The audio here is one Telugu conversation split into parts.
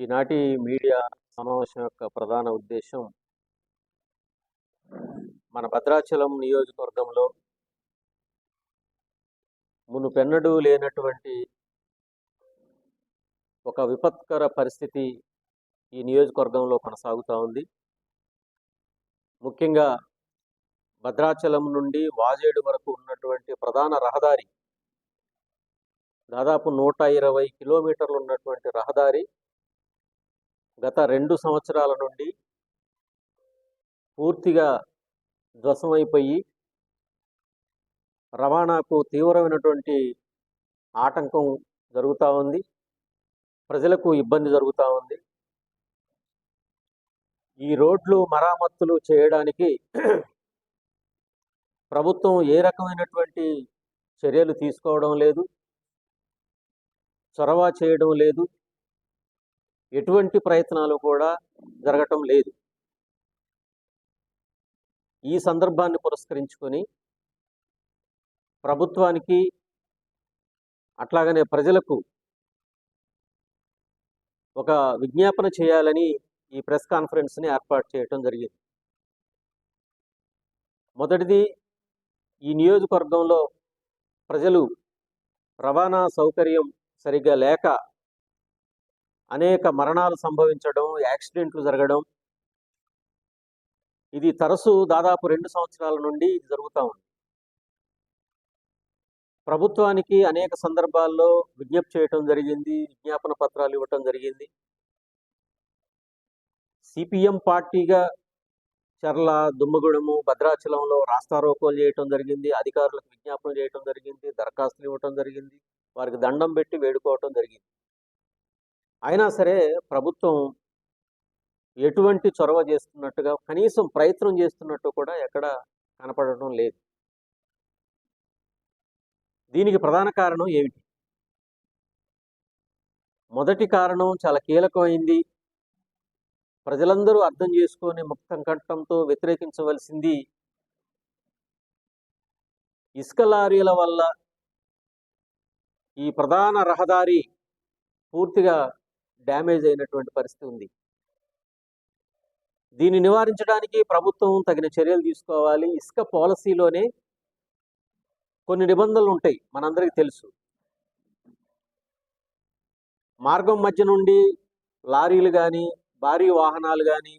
ఈనాటి మీడియా సమావేశం యొక్క ప్రధాన ఉద్దేశం మన భద్రాచలం నియోజకవర్గంలో మునుపెన్నడూ లేనటువంటి ఒక విపత్కర పరిస్థితి ఈ నియోజకవర్గంలో కొనసాగుతూ ఉంది. ముఖ్యంగా భద్రాచలం నుండి వాజేడు వరకు ఉన్నటువంటి ప్రధాన రహదారి దాదాపు నూట ఇరవై కిలోమీటర్లు ఉన్నటువంటి రహదారి గత రెండు సంవత్సరాల నుండి పూర్తిగా ధ్వసమైపోయి రవాణాకు తీవ్రమైనటువంటి ఆటంకం జరుగుతూ ఉంది. ప్రజలకు ఇబ్బంది జరుగుతూ ఉంది. ఈ రోడ్లు మరామత్తులు చేయడానికి ప్రభుత్వం ఏ రకమైనటువంటి చర్యలు తీసుకోవడం లేదు. చొరవ చేయడం లేదు. ఎటువంటి ప్రయత్నాలు కూడా జరగటం లేదు. ఈ సందర్భాన్ని పురస్కరించుకొని ప్రభుత్వానికి అట్లాగనే ప్రజలకు ఒక విజ్ఞాపన చేయాలని ఈ ప్రెస్ కాన్ఫరెన్స్ని ఏర్పాటు చేయటం జరిగింది. మొదటిది ఈ నియోజకవర్గంలో ప్రజలు రవాణా సౌకర్యం సరిగ్గా లేక అనేక మరణాలు సంభవించడం యాక్సిడెంట్లు జరగడం. ఇది తరచు దాదాపు రెండు సంవత్సరాల నుండి ఇది జరుగుతూ ఉంది. ప్రభుత్వానికి అనేక సందర్భాల్లో విజ్ఞప్తి చేయటం జరిగింది విజ్ఞాపన పత్రాలు ఇవ్వటం జరిగింది. సిపిఎం పార్టీగా చర్ల దుమ్మగూడెము భద్రాచలంలో రాస్తారోకోలు చేయటం జరిగింది అధికారులకు విజ్ఞాపన చేయటం జరిగింది దరఖాస్తులు ఇవ్వటం జరిగింది వారికి దండం పెట్టి వేడుకోవటం జరిగింది. అయినా సరే ప్రభుత్వం ఎటువంటి చొరవ చేస్తున్నట్టుగా కనీసం ప్రయత్నం చేస్తున్నట్టు కూడా ఎక్కడ కనపడటం లేదు. దీనికి ప్రధాన కారణం ఏమిటి? మొదటి కారణం చాలా కీలకమైంది. ప్రజలందరూ అర్థం చేసుకొని ముక్తం కంఠంతో వ్యతిరేకించవలసింది ఇసుక లారీల వల్ల ఈ ప్రధాన రహదారి పూర్తిగా డ్యామేజ్ అయినటువంటి పరిస్థితి ఉంది. దీన్ని నివారించడానికి ప్రభుత్వం తగిన చర్యలు తీసుకోవాలి. ఇసుక పాలసీలోనే కొన్ని నిబంధనలు ఉంటాయి. మనందరికీ తెలుసు. మార్గం మధ్య నుండి లారీలు కానీ భారీ వాహనాలు కానీ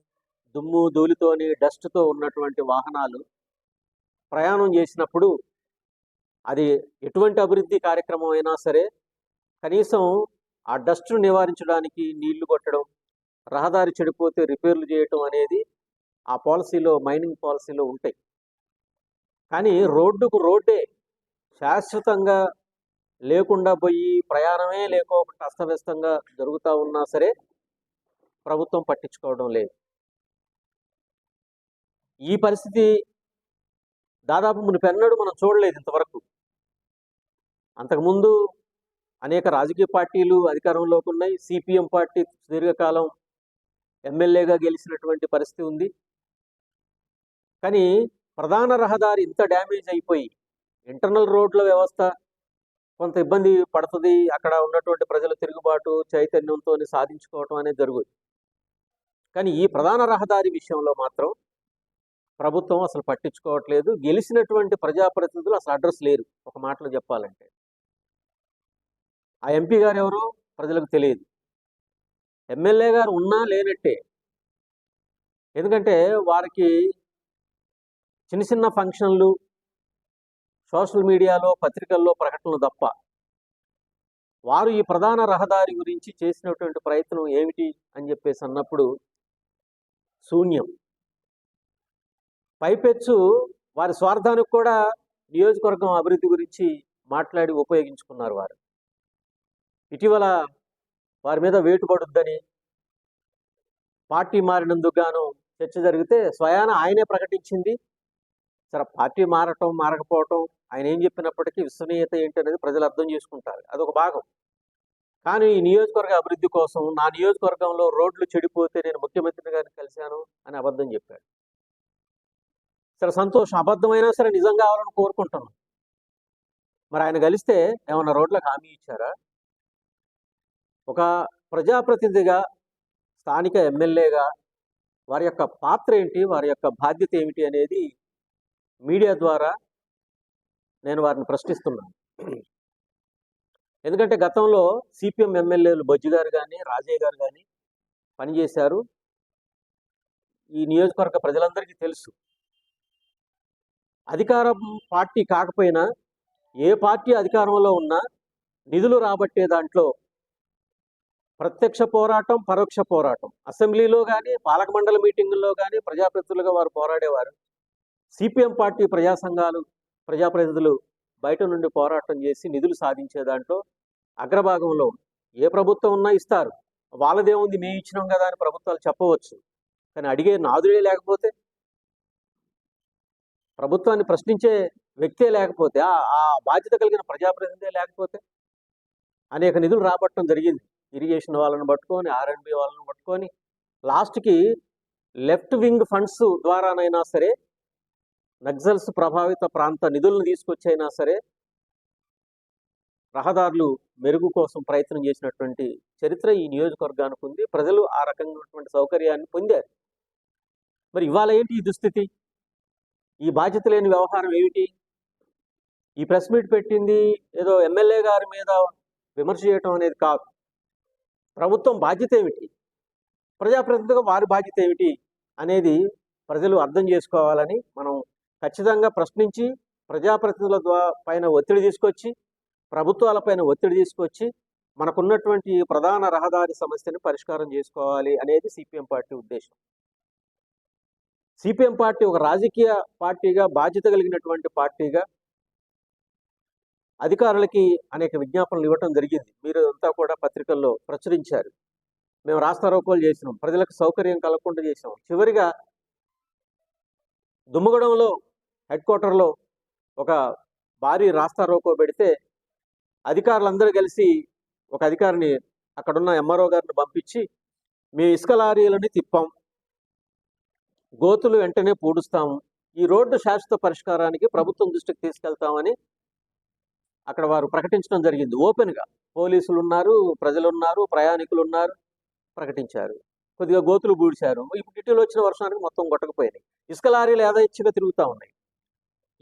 దుమ్ము ధూళితోని డస్ట్తో ఉన్నటువంటి వాహనాలు ప్రయాణం చేసినప్పుడు అది ఎటువంటి అభివృద్ధి కార్యక్రమం అయినా సరే కనీసం ఆ డస్ట్ను నివారించడానికి నీళ్ళు కొట్టడం రహదారి చెడిపోతే రిపేర్లు చేయటం అనేది ఆ పాలసీలో మైనింగ్ పాలసీలో ఉంటాయి. కానీ రోడ్డుకు రోడ్డే. శాశ్వతంగా లేకుండా పోయి ప్రయాణమే లేకోకుండా అస్తవ్యస్తంగా జరుగుతూ ఉన్నా సరే ప్రభుత్వం పట్టించుకోవడం లేదు. ఈ పరిస్థితి దాదాపు మునిపెన్నడు మనం చూడలేదు ఇంతవరకు. అంతకుముందు అనేక రాజకీయ పార్టీలు అధికారంలోకి ఉన్నాయి. సిపిఎం పార్టీ దీర్ఘకాలం ఎమ్మెల్యేగా గెలిచినటువంటి పరిస్థితి ఉంది. కానీ ప్రధాన రహదారి ఇంత డ్యామేజ్ అయిపోయి ఇంటర్నల్ రోడ్ల వ్యవస్థ కొంత ఇబ్బంది పడుతుంది. అక్కడ ఉన్నటువంటి ప్రజల తిరుగుబాటు చైతన్యంతో సాధించుకోవటం అనేది జరుగుతుంది. కానీ ఈ ప్రధాన రహదారి విషయంలో మాత్రం ప్రభుత్వం అసలు పట్టించుకోవట్లేదు. గెలిచినటువంటి ప్రజాప్రతినిధులు అసలు అడ్రస్ లేరు. ఒక మాటలో చెప్పాలంటే. ఆ ఎంపీ గారు ఎవరు? ప్రజలకు తెలియదు. ఎమ్మెల్యే గారు ఉన్నా లేనట్టే. ఎందుకంటే వారికి చిన్న చిన్న ఫంక్షన్లు సోషల్ మీడియాలో పత్రికల్లో ప్రకటనలు తప్ప వారు ఈ ప్రధాన రహదారి గురించి చేసినటువంటి ప్రయత్నం ఏమిటి అని చెప్పేసి అన్నప్పుడు శూన్యం. పైపెచ్చు వారి స్వార్థానికి కూడా నియోజకవర్గం అభివృద్ధి గురించి మాట్లాడి ఉపయోగించుకున్నారు వారు. ఇటీవల వారి మీద వేటు పడుద్దని పార్టీ మారినందుకు గాను చర్చ జరిగితే స్వయాన ఆయనే ప్రకటించింది. సరే పార్టీ మారటం మారకపోవటం ఆయన ఏం చెప్పినప్పటికీ విశ్వనీయత ఏంటి అనేది ప్రజలు అర్థం చేసుకుంటారు. అదొక భాగం. కానీ ఈ నియోజకవర్గ అభివృద్ధి కోసం నా నియోజకవర్గంలో రోడ్లు చెడిపోతే నేను ముఖ్యమంత్రి గారిని కలిశాను అని అబద్ధం చెప్పాడు. సరే సంతోషం. అబద్ధమైనా సరే నిజం కావాలని కోరుకుంటున్నాను మరి ఆయన కలిస్తే ఏమన్నా రోడ్లకు హామీ ఇచ్చారా? ఒక ప్రజాప్రతినిధిగా స్థానిక ఎమ్మెల్యేగా వారి యొక్క పాత్ర ఏంటి వారి యొక్క బాధ్యత ఏమిటి అనేది మీడియా ద్వారా నేను వారిని ప్రశ్నిస్తున్నాను. ఎందుకంటే గతంలో సిపిఎం ఎమ్మెల్యేలు బొజ్జు గారు కానీ రాజయ్య గారు కానీ పనిచేశారు. ఈ నియోజకవర్గ ప్రజలందరికీ తెలుసు. అధికారం పార్టీ కాకపోయినా ఏ పార్టీ అధికారంలో ఉన్నా నిధులు రాబట్టే దాంట్లో ప్రత్యక్ష పోరాటం పరోక్ష పోరాటం. అసెంబ్లీలో కానీ పాలక మండలి మీటింగుల్లో కానీ ప్రజాప్రతినిధులుగా వారు పోరాడేవారు. సిపిఎం పార్టీ ప్రజా సంఘాలు ప్రజాప్రతినిధులు బయట నుండి పోరాటం చేసి నిధులు సాధించే దాంట్లో అగ్రభాగంలో ఏ ప్రభుత్వం ఉన్నా ఇస్తారు. వాళ్ళదేముంది మేము ఇచ్చినాం కదా అని ప్రభుత్వాలు చెప్పవచ్చు. కానీ అడిగే నాదుడే లేకపోతే? ప్రభుత్వాన్ని ప్రశ్నించే వ్యక్తే లేకపోతే? ఆ ఆ బాధ్యత కలిగిన ప్రజాప్రతినిధే లేకపోతే? అనేక నిధులు రాబట్టడం జరిగింది. ఇరిగేషన్ వాళ్ళని పట్టుకొని ఆర్ఎండ్బి వాళ్ళని పట్టుకొని లాస్ట్కి లెఫ్ట్ వింగ్ ఫండ్స్ ద్వారానైనా సరే నక్సల్స్ ప్రభావిత ప్రాంత నిధులను తీసుకొచ్చైనా సరే రహదారులు మెరుగు కోసం ప్రయత్నం చేసినటువంటి చరిత్ర ఈ నియోజకవర్గానికి ఉంది. ప్రజలు ఆ రకమైనటువంటి సౌకర్యాన్ని పొందారు. మరి ఇవాళ ఏంటి ఈ దుస్థితి? ఈ బాధ్యత లేని వ్యవహారం ఏమిటి? ఈ ప్రెస్ మీట్ పెట్టింది ఏదో ఎమ్మెల్యే గారి మీద విమర్శ చేయటం అనేది కాదు. ప్రభుత్వం బాధ్యత ఏమిటి? ప్రజాప్రతినిధిగా వారి బాధ్యత ఏమిటి? అనేది ప్రజలు అర్థం చేసుకోవాలని మనం ఖచ్చితంగా ప్రశ్నించి ప్రజాప్రతినిధుల ద్వారా పైన ఒత్తిడి తీసుకొచ్చి ప్రభుత్వాలపైన ఒత్తిడి తీసుకొచ్చి మనకున్నటువంటి ప్రధాన రహదారి సమస్యను పరిష్కారం చేసుకోవాలి అనేది సిపిఎం పార్టీ ఉద్దేశం. సిపిఎం పార్టీ ఒక రాజకీయ పార్టీగా బాధ్యత కలిగినటువంటి పార్టీగా అధికారులకి అనేక విజ్ఞాపనలు ఇవ్వటం జరిగింది. మీరు అంతా కూడా పత్రికల్లో ప్రచురించారు. మేము రాస్తారోకోలు చేసినాం. ప్రజలకు సౌకర్యం కలగకుండా చేసినాం. చివరిగా దుమ్మగూడెంలో హెడ్ క్వార్టర్లో ఒక భారీ రాస్తారోకో పెడితే అధికారులందరూ కలిసి ఒక అధికారిని అక్కడున్న ఎంఆర్ఓ గారిని పంపించి మీ ఇసుక లారీలని తిప్పాం. గోతులు వెంటనే పూడుస్తాము ఈ రోడ్డు శాశ్వత పరిష్కారానికి ప్రభుత్వం దృష్టికి తీసుకెళ్తామని అక్కడ వారు ప్రకటించడం జరిగింది. ఓపెన్గా పోలీసులు ఉన్నారు ప్రజలు ఉన్నారు ప్రయాణికులు ఉన్నారు ప్రకటించారు. కొద్దిగా గోతులు బూడిశారు. ఇప్పుడు ఇటీవల వచ్చిన వర్షానికి మొత్తం కొట్టకపోయినాయి. ఇసుక లారీలు యథేచ్ఛగా తిరుగుతూ ఉన్నాయి.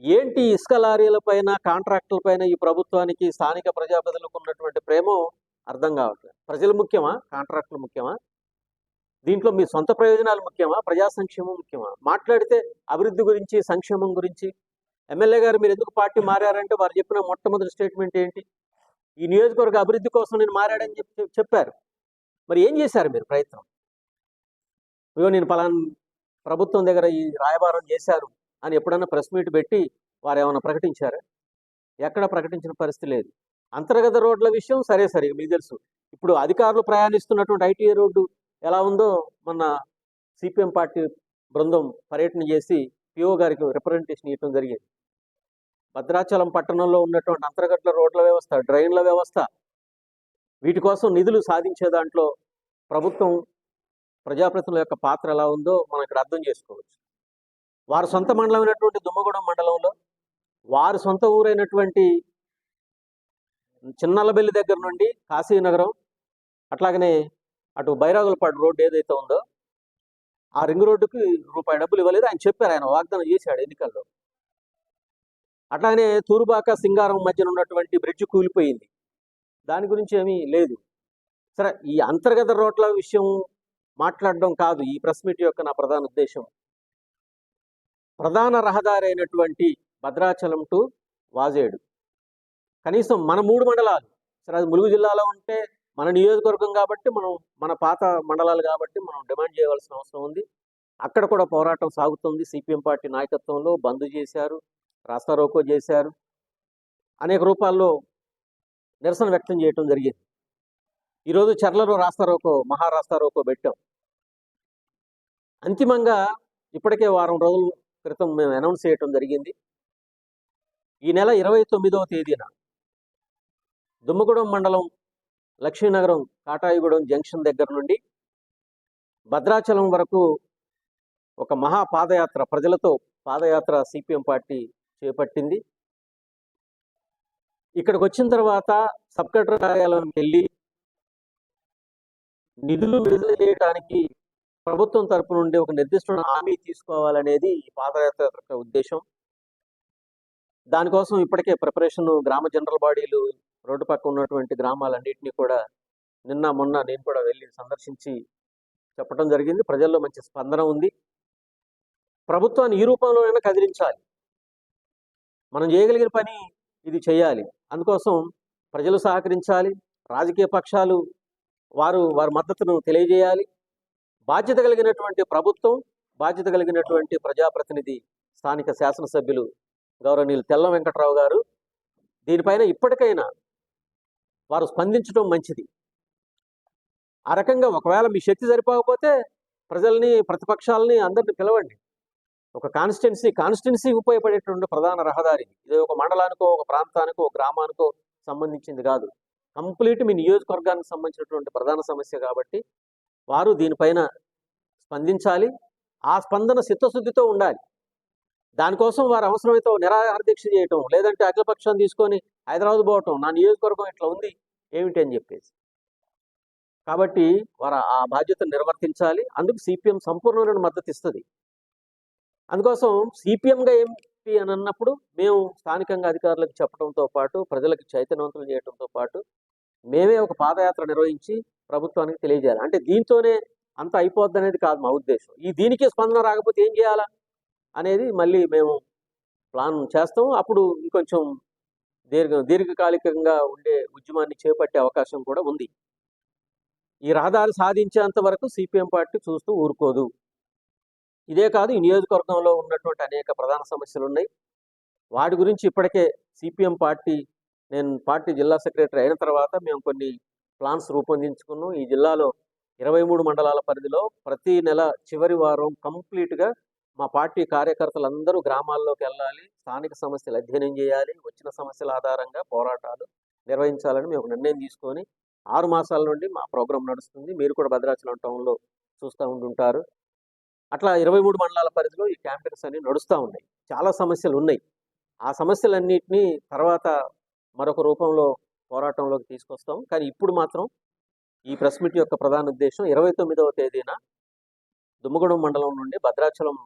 ఏంటి ఇసుక లారీల పైన కాంట్రాక్టుల పైన ఈ ప్రభుత్వానికి స్థానిక ప్రజాప్రతినిధులకు ఉన్నటువంటి ప్రేమ అర్థం కావట్లేదు. ప్రజలు ముఖ్యమా? కాంట్రాక్టులు ముఖ్యమా? దీంట్లో మీ సొంత ప్రయోజనాలు ముఖ్యమా? ప్రజా సంక్షేమం ముఖ్యమా? మాట్లాడితే అభివృద్ధి గురించి సంక్షేమం గురించి ఎమ్మెల్యే గారు మీరు ఎందుకు పార్టీ మారారంటే వారు చెప్పిన మొట్టమొదటి స్టేట్మెంట్ ఏంటి? ఈ నియోజకవర్గ అభివృద్ధి కోసం నేను మారాడని చెప్పి చెప్పారు. మరి ఏం చేశారు మీరు ప్రయత్నం? ఇగో నేను పలానా ప్రభుత్వం దగ్గర ఈ రాయబారం చేశారు అని ఎప్పుడన్నా ప్రెస్ మీట్ పెట్టి వారు ఏమైనా ప్రకటించారా? ఎక్కడ ప్రకటించిన పరిస్థితి లేదు. అంతర్గత రోడ్ల విషయం సరే సరే మీకు తెలుసు. ఇప్పుడు అధికారులు ప్రయాణిస్తున్నటువంటి ఐటీఐ రోడ్డు ఎలా ఉందో మొన్న సిపిఎం పార్టీ బృందం పర్యటన చేసి పిఓ గారికి రిప్రజెంటేషన్ ఇవ్వడం జరిగింది. భద్రాచలం పట్టణంలో ఉన్నటువంటి అంతర్గత రోడ్ల వ్యవస్థ డ్రైన్ల వ్యవస్థ వీటి కోసం నిధులు సాధించే దాంట్లో ప్రభుత్వం ప్రజాప్రతినిధుల యొక్క పాత్ర ఎలా ఉందో మనం ఇక్కడ అర్థం చేసుకోవచ్చు. వారు సొంత మండలమైనటువంటి దుమ్మగూడెం మండలంలో వారు సొంత ఊరైనటువంటి చిన్నల్లబెల్లి దగ్గర నుండి కాశీనగరం అట్లాగనే అటు బైరాగులపాడు రోడ్డు ఏదైతే ఉందో ఆ రింగ్ రోడ్డుకి రూపాయి డబ్బులు ఇవ్వలేదు ఆయన చెప్పారు ఆయన వాగ్దానం చేశాడు ఎన్నికల్లో. అట్లానే తూరుబాక సింగారం మధ్యన ఉన్నటువంటి బ్రిడ్జ్ కూలిపోయింది. దాని గురించి ఏమీ లేదు. సరే ఈ అంతర్గత రోడ్ల విషయం మాట్లాడడం కాదు ఈ ప్రెస్ మీట్ యొక్క నా ప్రధాన ఉద్దేశం. ప్రధాన రహదారి అయినటువంటి భద్రాచలం టు వాజేడు. కనీసం మన మూడు మండలాలు సరే అది ములుగు జిల్లాలో ఉంటే మన నియోజకవర్గం కాబట్టి మనం మన పాత మండలాలు కాబట్టి మనం డిమాండ్ చేయవలసిన అవసరం ఉంది. అక్కడ కూడా పోరాటం సాగుతుంది. సిపిఎం పార్టీ నాయకత్వంలో బంద్ చేశారు. రాస్తారోకో చేశారు. అనేక రూపాల్లో నిరసన వ్యక్తం చేయటం జరిగింది. ఈరోజు చర్లలో రాస్తారోకో మహా రాస్తారోకో పెట్టాం. అంతిమంగా ఇప్పటికే వారం రోజుల క్రితం మేము అనౌన్స్ చేయటం జరిగింది. ఈ నెల ఇరవై తొమ్మిదవ తేదీన దుమ్మగూడెం మండలం లక్ష్మీనగరం కాటాయిగూడెం జంక్షన్ దగ్గర నుండి భద్రాచలం వరకు ఒక మహా పాదయాత్ర ప్రజలతో పాదయాత్ర సిపిఎం పార్టీ చేపట్టింది. ఇక్కడికి వచ్చిన తర్వాత సబ్ కలెక్టర్ కార్యాలయంకి వెళ్ళి నిధులు విడుదల చేయడానికి ప్రభుత్వం తరపు నుండి ఒక నిర్దిష్టమైన హామీ తీసుకోవాలనేది ఈ పాదయాత్ర యొక్క ఉద్దేశం. దానికోసం ఇప్పటికే ప్రిపరేషన్ గ్రామ జనరల్ బాడీలు రోడ్డు పక్క ఉన్నటువంటి గ్రామాలన్నింటినీ కూడా నిన్న మొన్న నేను కూడా వెళ్ళి సందర్శించి చెప్పడం జరిగింది. ప్రజల్లో మంచి స్పందన ఉంది. ప్రభుత్వాన్ని ఈ రూపంలోనైనా కదిలించాలి. మనం చేయగలిగిన పని ఇది చేయాలి. అందుకోసం ప్రజలు సహకరించాలి. రాజకీయ పక్షాలు వారు వారి మద్దతును తెలియజేయాలి. బాధ్యత కలిగినటువంటి ప్రభుత్వం బాధ్యత కలిగినటువంటి ప్రజాప్రతినిధి స్థానిక శాసనసభ్యులు గౌరవనీయులు తెల్ల వెంకట్రావు గారు. దీనిపైన ఇప్పటికైనా వారు స్పందించడం మంచిది. ఆ రకంగా ఒకవేళ మీ శక్తి సరిపోకపోతే ప్రజల్ని ప్రతిపక్షాలని అందరిని పిలవండి. ఒక కాన్స్టిట్యున్సీ కాన్స్టిట్యున్సీ ఉపయోగపడేటువంటి ప్రధాన రహదారి ఇది. ఒక మండలానికో ఒక ప్రాంతానికో ఒక గ్రామానికో సంబంధించింది కాదు. కంప్లీట్ మీ నియోజకవర్గానికి సంబంధించినటువంటి ప్రధాన సమస్య కాబట్టి వారు దీనిపైన స్పందించాలి. ఆ స్పందన చిత్తశుద్ధితో ఉండాలి. దానికోసం వారు అవసరమైతే నిరాహార దీక్ష చేయటం లేదంటే అఖిలపక్షం తీసుకొని హైదరాబాద్ పోవటం నా నియోజకవర్గం ఇట్లా ఉంది ఏమిటి అని చెప్పేసి. కాబట్టి వారు ఆ బాధ్యతను నిర్వర్తించాలి. అందుకు సిపిఎం సంపూర్ణమైన మద్దతు ఇస్తుంది. అందుకోసం సిపిఎంగా ఏంటి అని అన్నప్పుడు మేము స్థానికంగా అధికారులకు చెప్పడంతో పాటు ప్రజలకు చైతన్యవంతులు చేయడంతో పాటు మేమే ఒక పాదయాత్ర నిర్వహించి ప్రభుత్వానికి తెలియజేయాలి. అంటే దీంతోనే అంత అయిపోద్ది అనేది కాదు మా ఉద్దేశం. ఈ దీనికి స్పందన రాకపోతే ఏం చేయాలా అనేది మళ్ళీ మేము ప్లాన్ చేస్తాం. అప్పుడు ఇంకొంచెం దీర్ఘ దీర్ఘకాలికంగా ఉండే ఉద్యమాన్ని చేపట్టే అవకాశం కూడా ఉంది. ఈ రహదారి సాధించేంత వరకు సిపిఎం పార్టీ చూస్తూ ఊరుకోదు. ఇదే కాదు ఈ నియోజకవర్గంలో ఉన్నటువంటి అనేక ప్రధాన సమస్యలు ఉన్నాయి వాటి గురించి ఇప్పటికే సిపిఎం పార్టీ నేను పార్టీ జిల్లా సెక్రటరీ అయిన తర్వాత మేము కొన్ని ప్లాన్స్ రూపొందించుకున్నాం. ఈ జిల్లాలో ఇరవై మూడు మండలాల పరిధిలో ప్రతి నెల చివరి వారం కంప్లీట్గా మా పార్టీ కార్యకర్తలందరూ గ్రామాల్లోకి వెళ్ళాలి స్థానిక సమస్యలు అధ్యయనం చేయాలి వచ్చిన సమస్యల ఆధారంగా పోరాటాలు నిర్వహించాలని మేము నిర్ణయం తీసుకొని ఆరు మాసాల నుండి మా ప్రోగ్రాం నడుస్తుంది. మీరు కూడా భద్రాచలం టౌన్లో చూస్తూ ఉంటుంటారు అట్లా ఇరవై మూడు మండలాల పరిధిలో ఈ క్యాంపెయిన్స్ అన్ని నడుస్తూ ఉన్నాయి. చాలా సమస్యలు ఉన్నాయి. ఆ సమస్యలన్నింటినీ తర్వాత మరొక రూపంలో పోరాటంలోకి తీసుకొస్తాం. కానీ ఇప్పుడు మాత్రం ఈ ప్రెస్ మీట్ యొక్క ప్రధాన ఉద్దేశం ఇరవై తొమ్మిదవ తేదీన దుమ్మగూడెం మండలం నుండి భద్రాచలం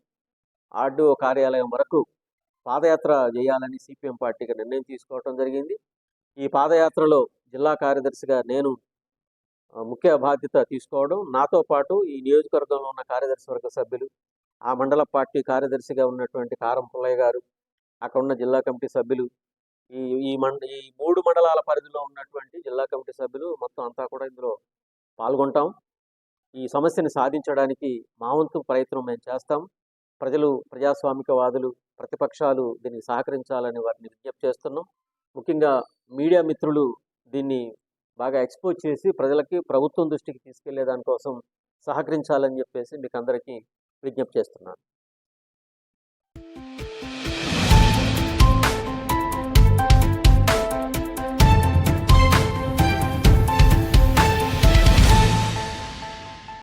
ఆర్డీఓ కార్యాలయం వరకు పాదయాత్ర చేయాలని సిపిఎం పార్టీకి నిర్ణయం తీసుకోవడం జరిగింది. ఈ పాదయాత్రలో జిల్లా కార్యదర్శిగా నేను ముఖ్య బాధ్యత తీసుకోవడం. నాతో పాటు ఈ నియోజకవర్గంలో ఉన్న కార్యదర్శి వర్గ సభ్యులు ఆ మండల పార్టీ కార్యదర్శిగా ఉన్నటువంటి కారం పుల్లయ్య గారు అక్కడ ఉన్న జిల్లా కమిటీ సభ్యులు ఈ ఈ మండ ఈ మూడు మండలాల పరిధిలో ఉన్నటువంటి జిల్లా కమిటీ సభ్యులు మొత్తం అంతా కూడా ఇందులో పాల్గొంటాం. ఈ సమస్యని సాధించడానికి మా వంతు ప్రయత్నం మేము చేస్తాం. ప్రజలు ప్రజాస్వామికవాదులు ప్రతిపక్షాలు దీనికి సహకరించాలని వారిని విజ్ఞప్తి చేస్తున్నాం. ముఖ్యంగా మీడియా మిత్రులు దీన్ని బాగా ఎక్స్పోజ్ చేసి ప్రజలకి ప్రభుత్వం దృష్టికి తీసుకెళ్ళే దానికోసం సహకరించాలని చెప్పేసి మీకు అందరికీ విజ్ఞప్తి చేస్తున్నాను.